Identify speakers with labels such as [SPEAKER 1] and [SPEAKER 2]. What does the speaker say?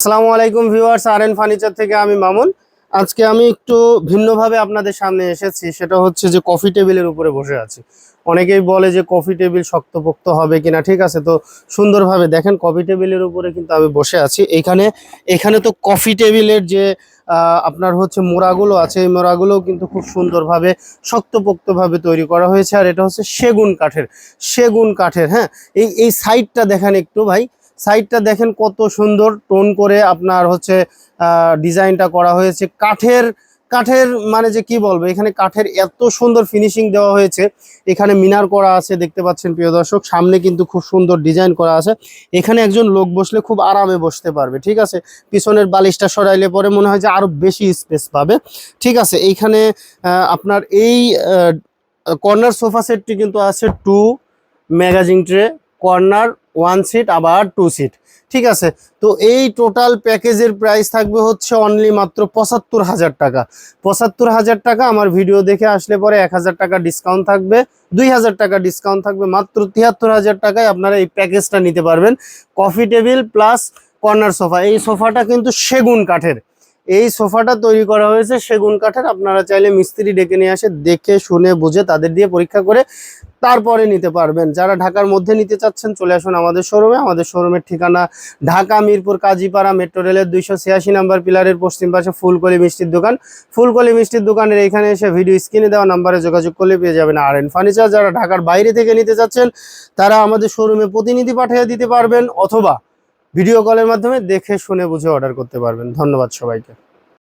[SPEAKER 1] আসসালামু আলাইকুম ভিউয়ার্স আর N furniture থেকে আমি মামুন। আজকে আমি একটু ভিন্নভাবে আপনাদের সামনে এসেছি, সেটা হচ্ছে যে কফি টেবিলের উপরে বসে আছি। অনেকেই বলে যে কফি টেবিল শক্তপোক্ত হবে কিনা, ঠিক আছে, তো সুন্দরভাবে দেখেন কফি টেবিলের উপরে কিন্তু আমি বসে আছি। এখানে এখানে তো কফি টেবিলের যে আপনার হচ্ছে মোড়াগুলো আছে, এই মোড়াগুলো কিন্তু খুব সুন্দরভাবে, শক্তপোক্তভাবে তৈরি করা হয়েছে। আর এটা হচ্ছে সেগুন কাঠের সেগুন কাঠের হ্যাঁ? এই এই সাইডটা দেখেন একটু ভাই সাইডটা দেখেন কত সুন্দর টোন করে আপনার হচ্ছে ডিজাইনটা করা হয়েছে। কাঠের কাঠের মানে যে কি বলব, এখানে কাঠের এত সুন্দর ফিনিশিং দেওয়া হয়েছে। এখানে মিনার করা আছে, দেখতে পাচ্ছেন প্রিয় দর্শক। সামনে কিন্তু খুব সুন্দর ডিজাইন করা আছে। এখানে একজন লোক বসলে খুব আরামে বসতে পারবে, ঠিক আছে? পিছনের বালিশটা সরাইলে পরে মনে হয় যে আরও বেশি স্পেস পাবে। ঠিক আছে এইখানে আপনার এই কর্নার সোফা সেটটি কিন্তু আছে two magazine tray. Corner one seat আবার টু সিট ঠিক আছে? তো এই টোটাল প্যাকেজের প্রাইস থাকবে হচ্ছে অনলি মাত্র পঁচাত্তর হাজার টাকা। পঁচাত্তর হাজার টাকা আমার ভিডিও দেখে আসলে পরে এক হাজার টাকা ডিসকাউন্ট থাকবে, দুই হাজার টাকা ডিসকাউন্ট থাকবে, মাত্র তিয়াত্তর হাজার টাকায় আপনারা এই প্যাকেজটা নিতে পারবেন। Coffee table plus corner sofa এই সোফাটা কিন্তু সেগুন কাঠের। এই সোফাটা তৈরি করা হয়েছে সেগুন কাঠের। আপনারা চাইলে মিস্ত্রি ডেকে নিয়ে আসে, দেখে, শুনে, বুঝে, তাদের দিয়ে পরীক্ষা করে তারপরে নিতে পারবেন। যারা ঢাকার মধ্যে নিতে চাচ্ছেন, চলে আসুন আমাদের শোরুমে। আমাদের শোরুমের ঠিকানা ঢাকা, মিরপুর, কাজীপাড়া, মেট্রো রেলের দুইশো ছিয়াশি নাম্বার পিলারের পশ্চিম পাশে ফুলকলি মিষ্টির দোকান। ফুলকলি মিষ্টির দোকানের এখানে এসে ভিডিও স্ক্রিনে দেওয়া নাম্বারে যোগাযোগ করলে পেয়ে যাবেন আর এন ফার্নিচার। যারা ঢাকার বাইরে থেকে নিতে চাচ্ছেন, তারা আমাদের শোরুমে প্রতিনিধি পাঠিয়ে দিতে পারবেন অথবা ভিডিও কলের মাধ্যমে দেখে শুনে বুঝে অর্ডার করতে পারবেন। ধন্যবাদ সবাইকে।